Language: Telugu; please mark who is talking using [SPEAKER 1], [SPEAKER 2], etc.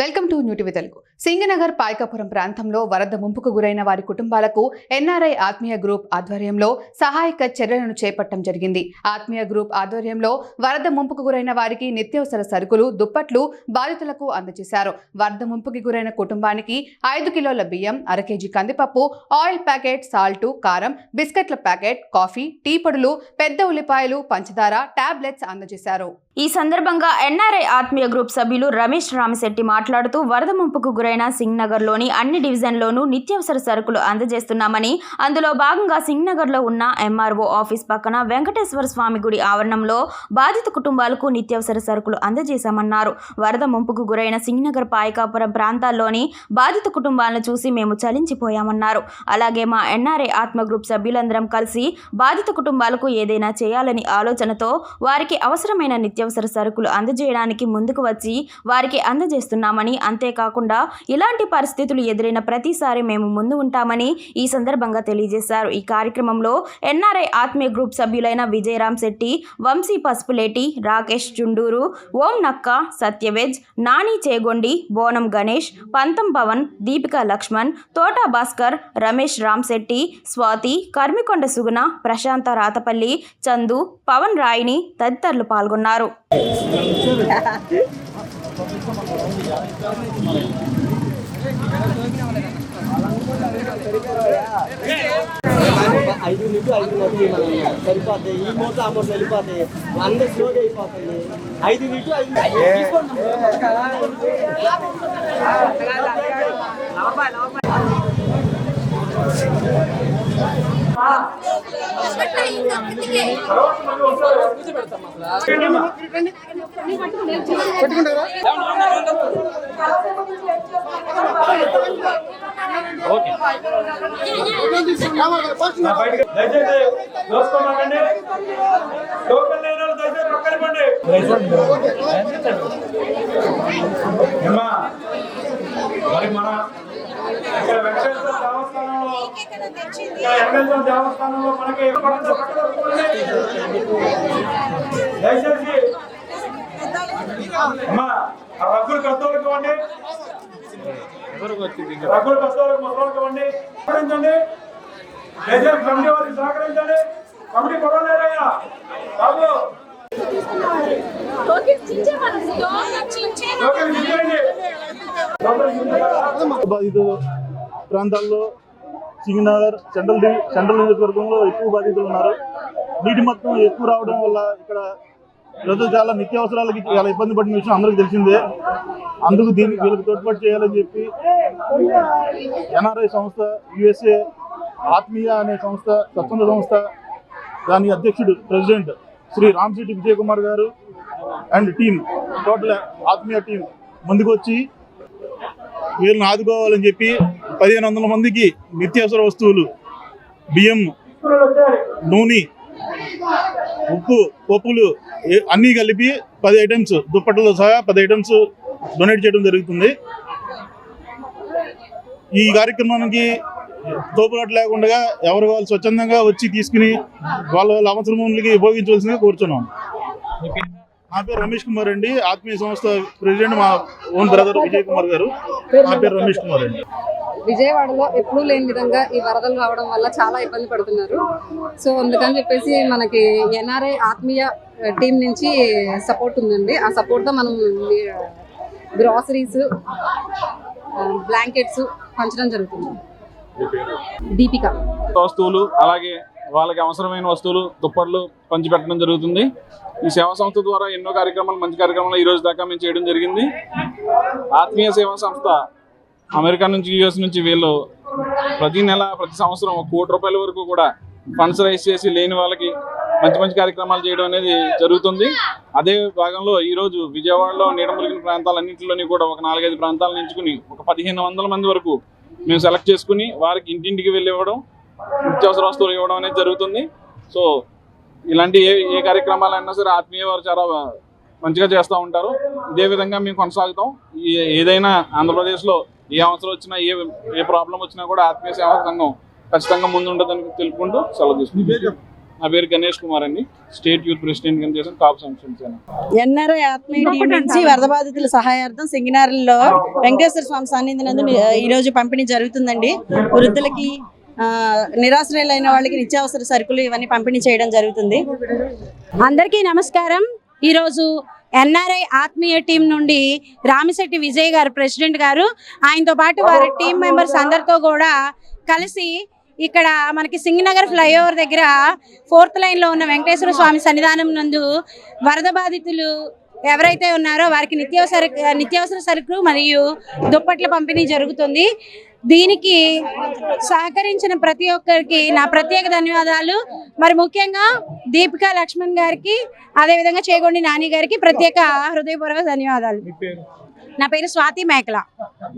[SPEAKER 1] Welcome to new TV Telugu. Singh Nagar Payakapuram ప్రాంతంలో వరద ముంపుకు గురైన వారి కుటుంబాలకు ఎన్ఆర్ఐ ఆత్మీయ గ్రూప్ ఆధ్వర్యంలో సహాయక చర్యలను చేపట్టడం జరిగింది. ఆత్మీయ గ్రూప్ ఆధ్వర్యంలో వరద ముంపుకు గురైన వారికి నిత్యావసర సరుకులు దుప్పట్లు బాధితులకు అందజేశారు. వరద ముంపుకి గురైన కుటుంబానికి ఐదు కిలోల బియ్యం అర కేజీ కందిపప్పు ఆయిల్ ప్యాకెట్ సాల్టు కారం బిస్కెట్ల ప్యాకెట్ కాఫీ టీ పొడులు పెద్ద ఉల్లిపాయలు పంచదార టాబ్లెట్స్ అందజేశారు.
[SPEAKER 2] ఈ సందర్భంగా ఎన్ఆర్ఐ ఆత్మీయ గ్రూప్ సభ్యులు రమేష్ రామశెట్టి మాట్లాడుతూ వరద ముంపుకు గురైన సింగ్నగర్లోని అన్ని డివిజన్లోనూ నిత్యావసర సరుకులు అందజేస్తున్నామని అందులో భాగంగా సింగ్నగర్లో ఉన్న ఎంఆర్ఓ ఆఫీస్ పక్కన వెంకటేశ్వర స్వామి గుడి ఆవరణంలో బాధిత కుటుంబాలకు నిత్యావసర సరుకులు అందజేశామన్నారు. వరద ముంపుకు గురైన సింగ్ నగర్ పాయకాపురం ప్రాంతాల్లోని బాధిత కుటుంబాలను చూసి మేము చలించిపోయామన్నారు. అలాగే మా ఎన్ఆర్ఐ ఆత్మ గ్రూప్ సభ్యులందరం కలిసి బాధిత కుటుంబాలకు ఏదైనా చేయాలని ఆలోచనతో వారికి అవసరమైన నిత్యావసర సరుకులు అందజేయడానికి ముందుకు వచ్చి వారికి అందజేస్తున్నామని అంతేకాకుండా ఇలాంటి పరిస్థితులు ఎదురైన ప్రతిసారి మేము ముందు ఉంటామని ఈ సందర్భంగా తెలియజేశారు. ఈ కార్యక్రమంలో ఎన్ఆర్ఐ ఆత్మీయ గ్రూప్ సభ్యులైన విజయరామ్ శెట్టి వంశీ పసుపులేటి రాకేష్ చుండూరు ఓం నక్క సత్యవేజ్ నాని చేగొండి బోనం గణేష్ పంతం పవన్ దీపిక లక్ష్మణ్ తోటా భాస్కర్ రమేష్ రామ్శెట్టి స్వాతి కర్మికొండ సుగుణ ప్రశాంత రాతపల్లి చందు పవన్ రాయిని తదితరులు పాల్గొన్నారు.
[SPEAKER 3] ఐదు నుంచి ఐదు మంది సరిపోతాయి ఈ మూట ఆ మూట వెళ్ళిపోతాయి అందరు స్లోగా అయిపోతాయి ఐదు నుంచి ఐదు
[SPEAKER 4] మరి మన ఇక్కడ వెంకటేశ్వర దేవస్థానంలో ఇక్కడ వెంకటేశ్వర దేవస్థానంలో మనకి. దయచేసి అమ్మా ఆ రగ్గులు పెద్దోళ్ళకి ఇవ్వండి. రగ్గులు పెద్దోళ్ళకి ముసలోళ్ళకి ఇవ్వండి. సహకరించండి. దయచేసి కమిటీ వారికి సహకరించండి. కమిటీ లేదయ్యా. బాబు.
[SPEAKER 5] ప్రాంతాల్లో సింగనగర్ సెంట్రల్ సెంట్రల్ నియోజకవర్గంలో ఎక్కువ బాధితులు ఉన్నారు. నీటి మొత్తం ఎక్కువ రావడం వల్ల ఇక్కడ ప్రజలు చాలా నిత్యావసరాలకి చాలా ఇబ్బంది పడిన విషయం అందరికీ తెలిసిందే. అందుకు దీనికి వీళ్ళకి తోడ్పాటు చేయాలని చెప్పి ఎన్ఆర్ఐ సంస్థ యుఎస్ఏ ఆత్మీయ అనే సంస్థ స్వచ్ఛంద సంస్థ దాని అధ్యక్షుడు ప్రెసిడెంట్ శ్రీ రామ్శెట్టి విజయ్ కుమార్ గారు అండ్ టీం టోటల్ ఆత్మీయ టీం ముందుకొచ్చి వీళ్ళని ఆదుకోవాలని చెప్పి పదిహేను వందల మందికి నిత్యావసర వస్తువులు బియ్యం నూనె ఉప్పు పప్పులు అన్నీ కలిపి పది ఐటమ్స్ దుప్పట్లతో సహా పది ఐటమ్స్ డొనేట్ చేయడం జరుగుతుంది. ఈ కార్యక్రమానికి తోపులాట లేకుండా ఎవరు వాళ్ళు స్వచ్ఛందంగా వచ్చి తీసుకుని వాళ్ళ వాళ్ళ అవసరములకి ఉపయోగించవలసిందిగా కోరుచున్నాం. నా పేరు రమేష్ కుమార్ అండి. ఆత్మీయ సంస్థ ప్రెసిడెంట్ మా ఓన్ బ్రదర్ విజయ్ కుమార్ గారు. నా పేరు రమేష్ కుమార్ అండి.
[SPEAKER 6] విజయవాడలో ఎప్పుడూ లేని విధంగా ఈ వరదలు రావడం వల్ల చాలా ఇబ్బంది పడుతున్నారు. సో అందుకని చెప్పేసి మనకి ఎన్ఆర్ఐ ఆత్మీయ టీం నుంచి సపోర్ట్ ఉందండి. ఆ సపోర్ట్తో మనం గ్రాసరీస్ బ్లాంకెట్స్ పంచడం జరుగుతుంది. దీపిక.
[SPEAKER 7] వస్తువులు అలాగే వాళ్ళకి అవసరమైన వస్తువులు దుప్పట్లు పంచిపెట్టడం జరుగుతుంది. ఈ సేవా సంస్థ ద్వారా ఎన్నో కార్యక్రమాలు మంచి కార్యక్రమాలు ఈ రోజు దాకా మేము చేయడం జరిగింది. ఆత్మీయ సేవా సంస్థ అమెరికా నుంచి యుఎస్ నుంచి వీళ్ళు ప్రతి నెల ప్రతి సంవత్సరం ఒక కోటి రూపాయల వరకు కూడా ఫండ్స్ రైజ్ చేసి లేని వాళ్ళకి మంచి మంచి కార్యక్రమాలు చేయడం అనేది జరుగుతుంది. అదే భాగంలో ఈ రోజు విజయవాడలో నీడములిగిన ప్రాంతాలన్నింటిలోని కూడా ఒక నాలుగైదు ప్రాంతాలను ఎంచుకుని ఒక పదిహేను వందల మంది వరకు మేము సెలెక్ట్ చేసుకుని వారికి ఇంటింటికి వెళ్ళి ఇవ్వడం నిత్యావసర వస్తువులు ఇవ్వడం అనేది జరుగుతుంది. సో ఇలాంటి ఏ ఏ కార్యక్రమాలైనా సరే ఆత్మీయ వారు చాలా మంచిగా చేస్తూ ఉంటారు. ఇదే విధంగా మేము కొనసాగుతాం. ఈ- ఏదైనా ఆంధ్రప్రదేశ్లో ఏ అవసరం వచ్చినా ఏ ఏ ప్రాబ్లం వచ్చినా కూడా ఆత్మీయ సేవా సంఘం ఖచ్చితంగా ముందు ఉంటుందని తెలుపుకుంటూ సెలవు తీసుకుంటాం. నా పేరు గణేష్ కుమార్ అండి. స్టేట్ యూత్ ప్రెసిడెంట్ కింద చేసిన కాపు సంక్షేమ
[SPEAKER 8] ఎన్ఆర్ఐ ఆత్మీయ టీం నుంచి వరద బాధితుల సహాయార్థం సింగినారులో వెంకటేశ్వర స్వామి సన్నిధి నందు ఈ రోజు పంపిణీ జరుగుతుందండి. వృద్ధులకి ఆ, నిరాశ్రయులైన వాళ్ళకి నిత్యావసర సరుకులు ఇవన్నీ పంపిణీ చేయడం జరుగుతుంది.
[SPEAKER 9] అందరికీ నమస్కారం. ఈరోజు ఎన్ఆర్ఐ ఆత్మీయ టీం నుండి రామిశెట్టి విజయ్ గారు ప్రెసిడెంట్ గారు. ఆయనతో పాటు వారి టీం మెంబర్స్ అందరితో కూడా కలిసి ఇక్కడ మనకి సింగనగర్ ఫ్లైఓవర్ దగ్గర ఫోర్త్ లైన్లో ఉన్న వెంకటేశ్వర స్వామి సన్నిధానం నందు వరద బాధితులు ఎవరైతే ఉన్నారో వారికి నిత్యావసర నిత్యావసర సరుకులు మరియు దుప్పట్ల పంపిణీ జరుగుతుంది. దీనికి సహకరించిన ప్రతి ఒక్కరికి నా ప్రత్యేక ధన్యవాదాలు. మరి ముఖ్యంగా దీపికా లక్ష్మణ్ గారికి అదేవిధంగా చేగొండి నాని గారికి ప్రత్యేక హృదయపూర్వక ధన్యవాదాలు. నా పేరు స్వాతి మేకల.